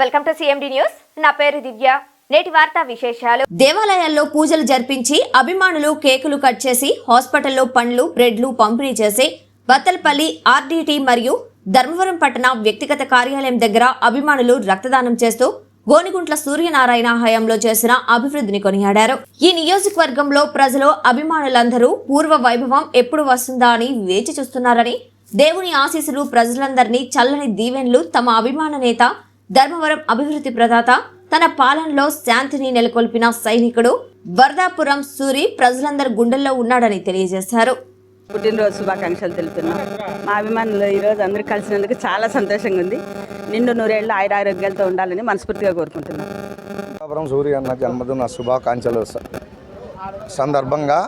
Welcome to CMD news నా పేరు దివ్య. నేటి వార్తా విశేషాలు. దేవాలయాల్లో పూజలు జరిపించి అభిమానులు కేకులు కట్ చేసి హాస్పిటల్లో పండ్లు బ్రెడ్లు పంపిణీ చేసి బత్తలపల్లి ఆర్డీటీ మరియు ధర్మవరం పట్టణ వ్యక్తిగత కార్యాలయం దగ్గర అభిమానులు రక్తదానం చేస్తూ గోనిగుంట్ల సూర్యనారాయణ హయాంలో చేసిన అభివృద్ధిని కొనియాడారు. ఈ నియోజకవర్గంలో ప్రజలు అభిమానులందరూ పూర్వ వైభవం ఎప్పుడు వస్తుందా అని వేచి చూస్తున్నారని దేవుని ఆశీస్సులు ప్రజలందరినీ చల్లని దీవెన్లు తమ అభిమాన నేత ధర్మవరం అభివృద్ధి ప్రదాత తన పాలనలో శాంతిని నెలకొల్పిన సైనికుడు వరదాపురం సూరి ప్రజలందరి గుండెల్లో ఉన్నాడని తెలియజేశారు. పుట్టినరోజు శుభాకాంక్షలు తెలుపుతున్నాం. మా అభిమానులు ఈరోజు అందరూ కలిసినందుకు చాలా సంతోషంగా ఉంది. నిండు నూరేళ్ళు ఆయుర ఆరోగ్యాలతో ఉండాలని మనస్ఫూర్తిగా కోరుకుంటున్నాం. సూర్య అన్న జన్మదిన శుభాకాంక్షలు సందర్భంగా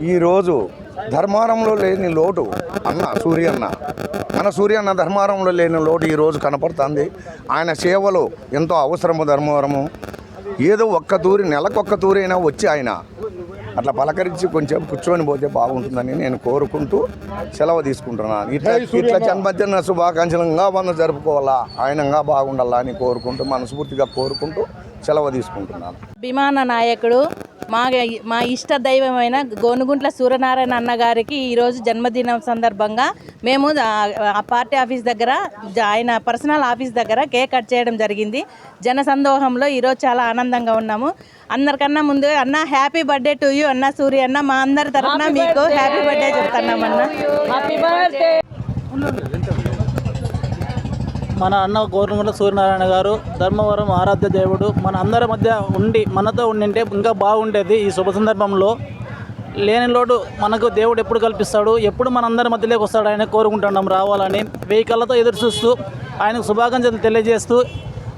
ఈరోజు ధర్మారంలో లేని లోటు అన్న సూర్య అన్న మన సూర్య అన్న ధర్మారంలో లేని లోటు ఈరోజు కనపడుతుంది. ఆయన సేవలు ఎంతో అవసరము ధర్మవరము. ఏదో ఒక్క తూరి నెలకొక్క తూరైనా వచ్చి ఆయన అట్లా పలకరించి కొంచెం కూర్చొని పోతే బాగుంటుందని నేను కోరుకుంటూ సెలవు తీసుకుంటున్నాను. ఇట్లా ఇట్లా జన్మదిన శుభాకాంక్షలంగా మనం జరుపుకోవాలా? ఆయనంగా బాగుండాలా అని కోరుకుంటూ మనస్ఫూర్తిగా కోరుకుంటూ సెలవు తీసుకుంటున్నాను. అభిమాన నాయకుడు మా మా ఇష్ట దైవమైన గోనుగుంట్ల సూర్యనారాయణ అన్న గారికి ఈరోజు జన్మదినం సందర్భంగా మేము ఆ- పార్టీ ఆఫీస్ దగ్గర ఆయన పర్సనల్ ఆఫీస్ దగ్గర కేక్ కట్ చేయడం జరిగింది. జన సందోహంలో ఈరోజు చాలా ఆనందంగా ఉన్నాము. అందరికన్నా ముందు అన్న హ్యాపీ బర్త్డే టు యూ అన్న సూర్య అన్న మా అందరి తరఫున మీకు హ్యాపీ బర్త్డే చెప్తున్నామన్న మన అన్న గోరుమల సూర్యనారాయణ గారు ధర్మవరం ఆరాధ్య దేవుడు మన అందరి మధ్య ఉండి మనతో ఉండింటే ఇంకా బాగుండేది ఈ శుభ సందర్భంలో. లేని లోటు మనకు దేవుడు ఎప్పుడు కల్పిస్తాడు? ఎప్పుడు మనందరి మధ్యలోకి వస్తాడు? ఆయన కోరుకుంటున్నాం రావాలని వెయ్యి కళ్ళతో ఎదురు చూస్తూ ఆయనకు శుభాకాంక్షలు తెలియజేస్తూ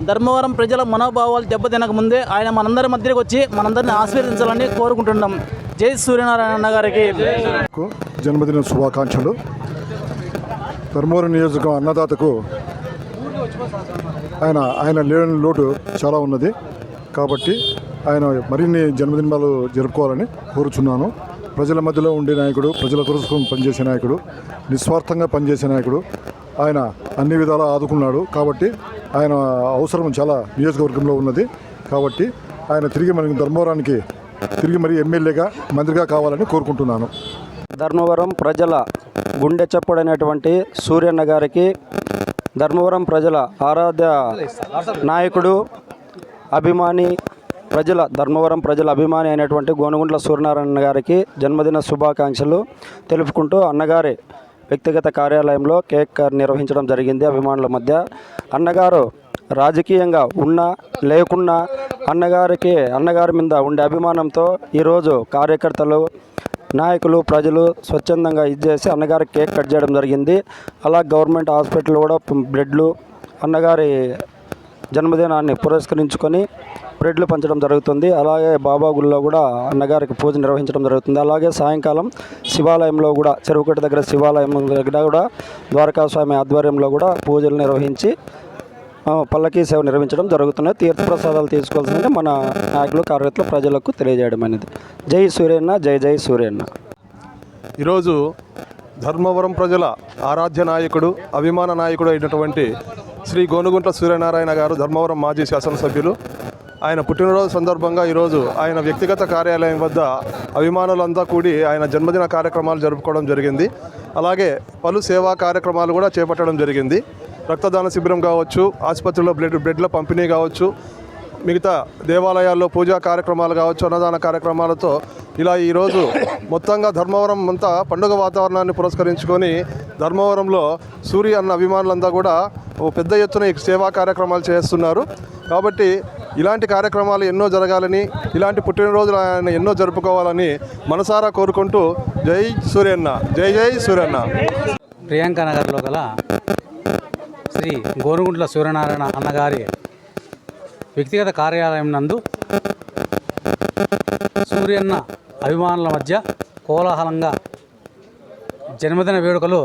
ధర్మవరం ప్రజల మనోభావాలు దెబ్బతినక ముందే ఆయన మనందరి మధ్యకి వచ్చి మనందరిని ఆశీర్వదించాలని కోరుకుంటున్నాం జై సూర్యనారాయణ గారికి. జన్మదిన శుభాకాంక్షలు. ధర్మవరం నియోజకవర్గం అన్నదాతకు ఆయన ఆయన లేని లోటు చాలా ఉన్నది. కాబట్టి ఆయన మరిన్ని జన్మదినాలు జరుపుకోవాలని కోరుచున్నాను. ప్రజల మధ్యలో ఉండే నాయకుడు ప్రజల కోసం పనిచేసే నాయకుడు నిస్వార్థంగా పనిచేసే నాయకుడు ఆయన అన్ని విధాలా ఆదుకున్నాడు. కాబట్టి ఆయన అవసరం చాలా నియోజకవర్గంలో ఉన్నది. కాబట్టి ఆయన తిరిగి మనకి ధర్మవరానికి తిరిగి మరి ఎమ్మెల్యేగా మంత్రిగా కావాలని కోరుకుంటున్నాను. ధర్మవరం ప్రజల గుండె చప్పుడైనటువంటి సూర్యన్న గారికి ధర్మవరం ప్రజల ఆరాధ్య నాయకుడు అభిమాని ప్రజల ధర్మవరం ప్రజల అభిమాని అయినటువంటి గోనుగుంట్ల సూర్యనారాయణ గారికి జన్మదిన శుభాకాంక్షలు తెలుపుకుంటూ అన్నగారి వ్యక్తిగత కార్యాలయంలో కేక్ నిర్వహించడం జరిగింది అభిమానుల మధ్య. అన్నగారు రాజకీయంగా ఉన్నా లేకున్నా అన్నగారికి అన్నగారి మీద ఉండే అభిమానంతో ఈరోజు కార్యకర్తలు నాయకులు ప్రజలు స్వచ్ఛందంగా ఇచ్చేసి అన్నగారికి కేక్ కట్ చేయడం జరిగింది. అలా గవర్నమెంట్ హాస్పిటల్ కూడా బ్రెడ్లు అన్నగారి జన్మదినాన్ని పురస్కరించుకొని బ్రెడ్లు పంచడం జరుగుతుంది. అలాగే బాబా గుళ్ళో కూడా అన్నగారికి పూజ నిర్వహించడం జరుగుతుంది. అలాగే సాయంకాలం శివాలయంలో కూడా చెరువుకట్ట దగ్గర శివాలయం దగ్గర కూడా ద్వారకాస్వామి ఆధ్వర్యంలో కూడా పూజలు నిర్వహించి పల్లకీ సేవ నిర్వహించడం జరుగుతున్నాయి తీర్థప్రసాదాలు తీసుకోవాల్సిందంటే మన నాయకులు కార్యకర్తలు ప్రజలకు తెలియజేయడం అనేది. జై సూర్యన్న జై జై సూర్యన్న. ఈరోజు ధర్మవరం ప్రజల ఆరాధ్య నాయకుడు అభిమాన నాయకుడు అయినటువంటి శ్రీ గోనుగుంట సూర్యనారాయణ గారు ధర్మవరం మాజీ శాసనసభ్యులు. ఆయన పుట్టినరోజు సందర్భంగా ఈరోజు ఆయన వ్యక్తిగత కార్యాలయం వద్ద అభిమానులంతా కూడి ఆయన జన్మదిన కార్యక్రమాలు జరుపుకోవడం జరిగింది. అలాగే పలు సేవా కార్యక్రమాలు కూడా చేపట్టడం జరిగింది. రక్తదాన శిబిరం కావచ్చు ఆసుపత్రిలో బ్లడ్ బ్లడ్ల పంపిణీ కావచ్చు మిగతా దేవాలయాల్లో పూజా కార్యక్రమాలు కావచ్చు అన్నదాన కార్యక్రమాలతో ఇలా ఈరోజు మొత్తంగా ధర్మవరం అంతా పండుగ వాతావరణాన్ని పురస్కరించుకొని ధర్మవరంలో సూర్య అన్న అభిమానులంతా కూడా ఓ పెద్ద ఎత్తున ఈ సేవా కార్యక్రమాలు చేస్తున్నారు. కాబట్టి ఇలాంటి కార్యక్రమాలు ఎన్నో జరగాలని ఇలాంటి పుట్టినరోజులు ఆయన ఎన్నో జరుపుకోవాలని మనసారా కోరుకుంటూ జై సూర్యన్న జై జై సూర్యన్న ప్రియాంక నగర్లో గల శ్రీ గోరుగుంట్ల సూర్యనారాయణ అన్నగారి వ్యక్తిగత కార్యాలయం నందు సూర్యన్న అభిమానుల మధ్య కోలాహలంగా జన్మదిన వేడుకలు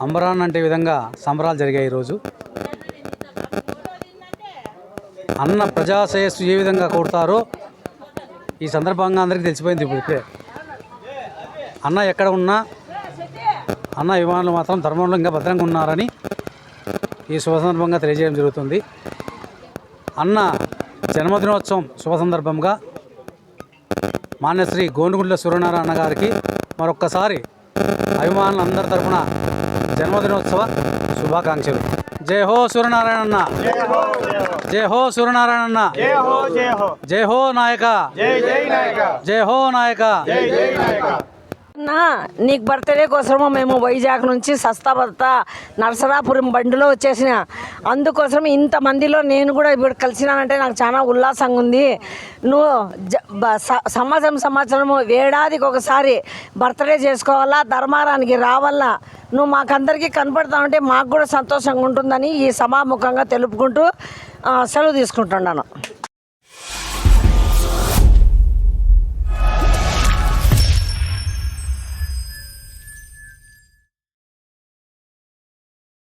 అంబరాన్ అంటే విధంగా సంబరాలు జరిగాయి ఈరోజు. అన్న ప్రజాశ్రేయస్సు ఏ విధంగా కోరుతారో ఈ సందర్భంగా అందరికీ తెలిసిపోయింది ఇప్పుడు ఇప్పుడే. అన్న ఎక్కడ ఉన్నా అన్న అభిమానులు మాత్రం ధర్మంలో ఇంకా భద్రంగా ఉన్నారని ఈ శుభ సందర్భంగా తెలియజేయడం జరుగుతుంది. అన్న జన్మదినోత్సవం శుభ సందర్భంగా మాన్యశ్రీ గోనుగుంట్ల సూర్యనారాయణ గారికి మరొక్కసారి అభిమానులందరి తరపున జన్మదినోత్సవ శుభాకాంక్షలు. జై హో సూర్యనారాయణ అన్న. జై హో సూర్యనారాయణ అన్న. జై హో నాయక. జై హో నాయక. నా నీకు బర్త్డే కోసము మేము వైజాగ్ నుంచి సస్తాబత్త నరసరాపురం బండిలో వచ్చేసిన. అందుకోసం ఇంతమందిలో నేను కూడా ఇప్పుడు కలిసినానంటే నాకు చాలా ఉల్లాసంగా ఉంది. నువ్వు జ బ- స- సంవత్సరం సంవత్సరము ఏడాదికి ఒకసారి బర్త్డే చేసుకోవాలా ధర్మారానికి రావాలా? నువ్వు మాకందరికీ కనపడతా ఉంటే మాకు కూడా సంతోషంగా ఉంటుందని ఈ సభాముఖంగా తెలుపుకుంటూ సెలవు తీసుకుంటున్నాను.